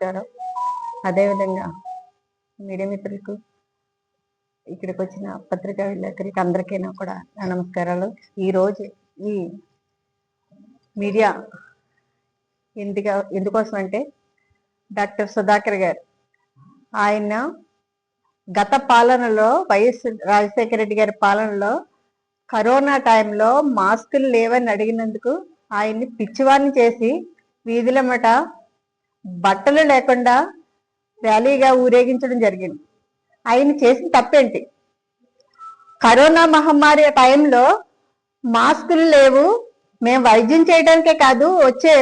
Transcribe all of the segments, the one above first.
నమస్కారం అదేవిధంగా మీడియా మిత్రులకు ఇక్కడికి వచ్చిన పత్రికా విలేకరికి అందరికైనా కూడా నా నమస్కారాలు. ఈరోజు ఈ మీడియా ఎందుగా ఎందుకోసం అంటే డాక్టర్ సుధాకర్ గారు ఆయన గత పాలనలో వైఎస్ రాజశేఖర రెడ్డి గారి పాలనలో కరోనా టైంలో మాస్కులు లేవని అడిగినందుకు ఆయన్ని పిచ్చివాన్ని చేసి వీధులమ్మట బట్టలు లేకుండా ర్యాలీగా ఊరేగించడం జరిగింది. ఆయన చేసిన తప్పేంటి? కరోనా మహమ్మారి టైంలో మాస్కులు లేవు. మేము వైద్యం చేయడానికే కాదు వచ్చే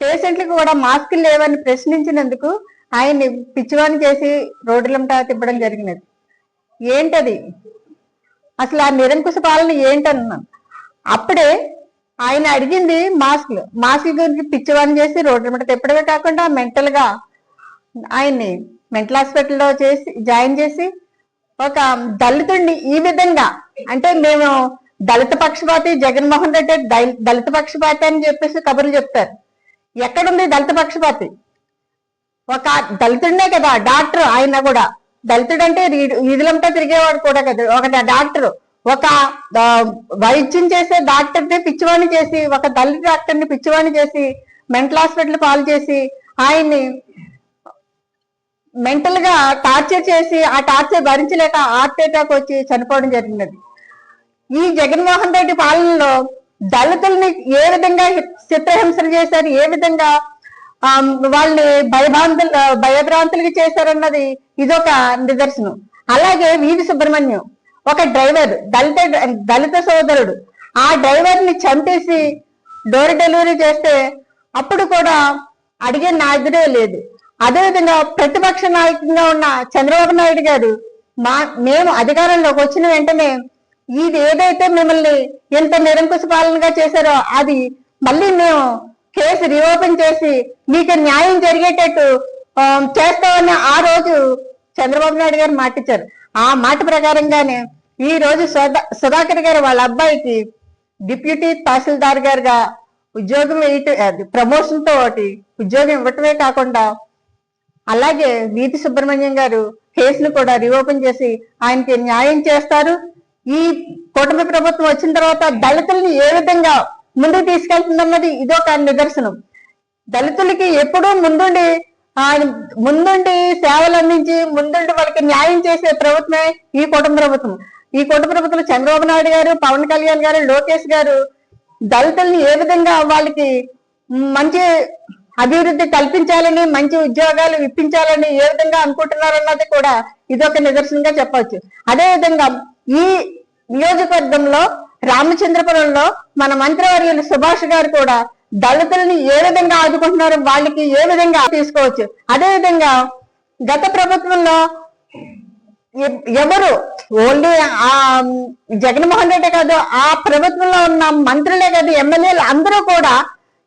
పేషెంట్లకు కూడా మాస్కులు లేవని ప్రశ్నించినందుకు ఆయన్ని పిచ్చివాణి చేసి రోడ్లమ్మట తిప్పడం జరిగినది. ఏంటది? అసలు ఆ నిరంకుశ పాలన ఏంటన్నాను అప్పుడే ఆయన అడిగింది మాస్క్లు మాస్క్ గురించి పిచ్చివాణి చేసి రోడ్డు మీద తిప్పడమే కాకుండా మెంటల్గా ఆయన్ని మెంటల్ హాస్పిటల్లో చేసి జాయిన్ చేసి ఒక దళితుడిని ఈ విధంగా అంటే మేము దళిత పక్షపాతి జగన్మోహన్ రెడ్డి దళిత పక్షపాతి అని చెప్పేసి కబుర్లు చెప్తారు. ఎక్కడుంది దళిత పక్షపాతి? ఒక దళితుడినే కదా డాక్టర్ ఆయన కూడా. దళితుడు అంటే వీధులంతా తిరిగేవాడు కూడా కదా ఒక డాక్టర్. ఒక వైద్యం చేసే డాక్టర్ని పిచ్చివాణి చేసి ఒక తల్లి డాక్టర్ని పిచ్చివాణి చేసి మెంటల్ హాస్పిటల్ పాలు చేసి ఆయన్ని మెంటల్గా టార్చర్ చేసి ఆ టార్చర్ భరించలేక హార్ట్ అటాక్ వచ్చి చనిపోవడం జరిగినది. ఈ జగన్మోహన్ రెడ్డి పాలనలో దళితుల్ని ఏ విధంగా చిత్రహింసలు చేశారు ఏ విధంగా ఆ, వాళ్ళని భయభ్రాంతులు భయభ్రాంతులకి చేశారన్నది ఇదొక నిదర్శనం. అలాగే వీధి సుబ్రహ్మణ్యం. ఒక డ్రైవర్ దళిత దళిత సోదరుడు. ఆ డ్రైవర్ని చంపేసి డోర్ డెలివరీ చేస్తే అప్పుడు కూడా అడిగే నాయకుడే లేదు. అదేవిధంగా ప్రతిపక్ష నాయకుడిగా ఉన్న చంద్రబాబు నాయుడు గారు మా మేము అధికారంలోకి వచ్చిన వెంటనే ఇది ఏదైతే మిమ్మల్ని ఎంత నిరంకుశ పాలనగా చేశారో అది మళ్ళీ మేము కేసు రీఓపెన్ చేసి మీకు న్యాయం జరిగేటట్టు చేస్తామని ఆ రోజు చంద్రబాబు నాయుడు గారు మాట ఇచ్చారు ఆ మాట ప్రకారంగానే ఈ రోజు సుధా సుధాకర్ గారు వాళ్ళ అబ్బాయికి డిప్యూటీ తహసీల్దార్ గారుగా ఉద్యోగం ప్రమోషన్తో ఒకటి ఉద్యోగం ఇవ్వటమే కాకుండా అలాగే వీతి సుబ్రహ్మణ్యం గారు కేసులు కూడా రీఓపెన్ చేసి ఆయనకి న్యాయం చేస్తారు. ఈ కూటమి ప్రభుత్వం వచ్చిన తర్వాత దళితుల్ని ఏ విధంగా ముందుకు తీసుకెళ్తుందన్నది ఇదొక నిదర్శనం. దళితులకి ఎప్పుడూ ముందుండి ఆయన ముందుండి సేవలు అందించి ముందుండి వాళ్ళకి న్యాయం చేసే ప్రభుత్వమే ఈ కూటమి ప్రభుత్వం. ఈ కూటమి ప్రభుత్వం చంద్రబాబు నాయుడు గారు పవన్ కళ్యాణ్ గారు లోకేష్ గారు దళితుల్ని ఏ విధంగా వాళ్ళకి మంచి అభివృద్ధి కల్పించాలని మంచి ఉద్యోగాలు ఇప్పించాలని ఏ విధంగా అనుకుంటున్నారన్నది కూడా ఇదొక నిదర్శనంగా చెప్పవచ్చు. అదే విధంగా ఈ నియోజకవర్గంలో రామచంద్రపురంలో మన మంత్రివర్యులు సుభాష్ గారు కూడా దళితుల్ని ఏ విధంగా ఆదుకుంటున్నారు వాళ్ళకి ఏ విధంగా తీసుకోవచ్చు. అదే విధంగా గత ప్రభుత్వంలో ఎవరు? ఓన్లీ ఆ జగన్మోహన్ రెడ్డి కాదు ఆ ప్రభుత్వంలో ఉన్న మంత్రులే కాదు ఎమ్మెల్యేలు అందరూ కూడా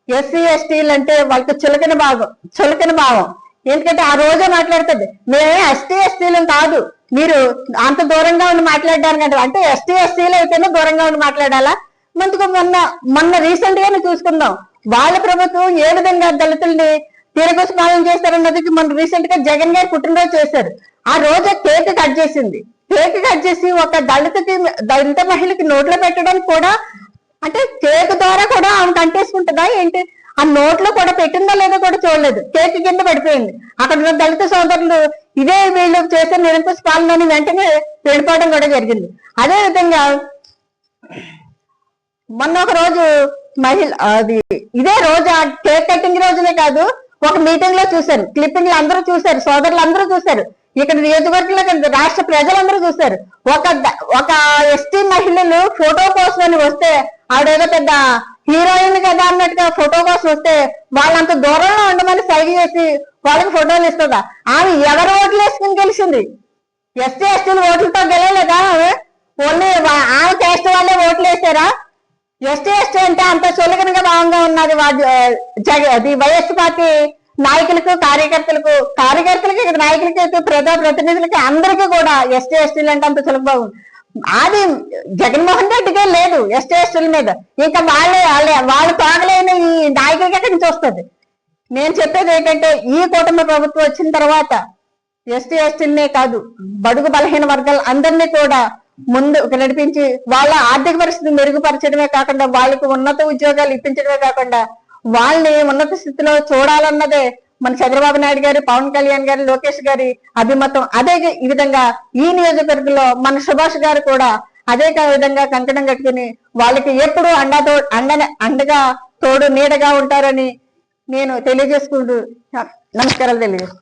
ఎస్సీ ఎస్టీలు అంటే వాళ్ళకి చులకన భాగం చులకన భావం. ఎందుకంటే ఆ రోజే మాట్లాడుతుంది మేమే ఎస్టీ ఎస్టీలు కాదు మీరు అంత దూరంగా ఉండి మాట్లాడడానికి అంటే అంటే ఎస్టీ ఎస్టీలు అయితేనే దూరంగా ఉండి మాట్లాడాలా? మనకు మొన్న మొన్న రీసెంట్ గానే చూసుకుందాం వాళ్ళ ప్రభుత్వం ఏ విధంగా దళితుల్ని తిరగొచ్చి పాలన చేస్తారన్నది మన రీసెంట్గా జగన్ గారు పుట్టినరోజు చేశారు. ఆ రోజు కేక్ కట్ చేసింది. కేక్ కట్ చేసి ఒక దళితకి దళిత మహిళకి నోట్లో పెట్టడం కూడా అంటే కేక్ ద్వారా కూడా ఆమె కంటేసుకుంటుందా ఏంటి? ఆ నోట్లో కూడా పెట్టిందా లేదో కూడా చూడలేదు. కేక్ కింద పడిపోయింది. అక్కడ ఉన్న దళిత సోదరులు ఇదే వీళ్ళు చేసే నిరంకుశ పాలనని వెంటనే వెళ్ళిపోవడం కూడా జరిగింది. అదే విధంగా మొన్న ఒక రోజు మహిళ అది ఇదే రోజు ఆ కేక్ కటింగ్ రోజునే కాదు ఒక మీటింగ్లో చూశారు క్లిప్పింగ్లు అందరూ చూశారు సోదరులు అందరూ చూశారు. ఇక్కడ నియోజకవర్గంలో రాష్ట్ర ప్రజలందరూ చూశారు. ఒక ఒక ఎస్టీ మహిళలు ఫోటో కోసం వస్తే ఆవిడేదో పెద్ద హీరోయిన్ కదా అన్నట్టుగా ఫోటో కోసం వస్తే వాళ్ళంత దూరంలో ఉండమని సైగ చేసి వాళ్ళకి ఫోటోలు ఇస్తుందా? ఆమె ఎవరు ఓట్లు వేసుకుని గెలిచింది? ఎస్టీ ఎస్టీలు ఓట్లతో గెలవలేదా ఆమె? ఓన్లీ ఆమె క్యాస్ట్ వాళ్ళే ఓట్లు వేసారా? ఎస్టీ ఎస్టీ అంటే అంత చులకనగా భావంగా ఉన్నది వా- జగ అది వైఎస్ పార్టీ నాయకులకు కార్యకర్తలకు కార్యకర్తలకి ఇక్కడ నాయకులకి ప్రజా ప్రతినిధులకి అందరికీ కూడా ఎస్టీ ఎస్టీలు అంటే అంత సులభం భావం అది జగన్మోహన్ రెడ్డికే లేదు ఎస్టీ ఎస్టీల మీద. ఇంకా వాళ్ళే వాళ్ళే వాళ్ళు తాగలేని ఈ నాయకులకి ఎక్కడి నుంచి వస్తుంది? నేను చెప్పేది ఏంటంటే ఈ కూటమి ప్రభుత్వం వచ్చిన తర్వాత ఎస్టీ ఎస్టీలనే కాదు బడుగు బలహీన వర్గాలు అందరినీ కూడా ముందు నడిపించి వాళ్ళ ఆర్థిక పరిస్థితి మెరుగుపరచడమే కాకుండా వాళ్ళకి ఉన్నత ఉద్యోగాలు ఇప్పించడమే కాకుండా వాళ్ళని ఉన్నత స్థితిలో చూడాలన్నదే మన చంద్రబాబు నాయుడు గారు పవన్ కళ్యాణ్ గారు లోకేష్ గారి అభిమతం. అదే ఈ విధంగా ఈ నియోజకవర్గంలో మన సుభాష్ గారు కూడా అదే కా- విధంగా కంకణం కట్టుకుని వాళ్ళకి ఎప్పుడు అండతో అండ అండగా తోడు నీడగా ఉంటారని నేను తెలియజేసుకుంటూ నమస్కారాలు తెలియజేస్తాను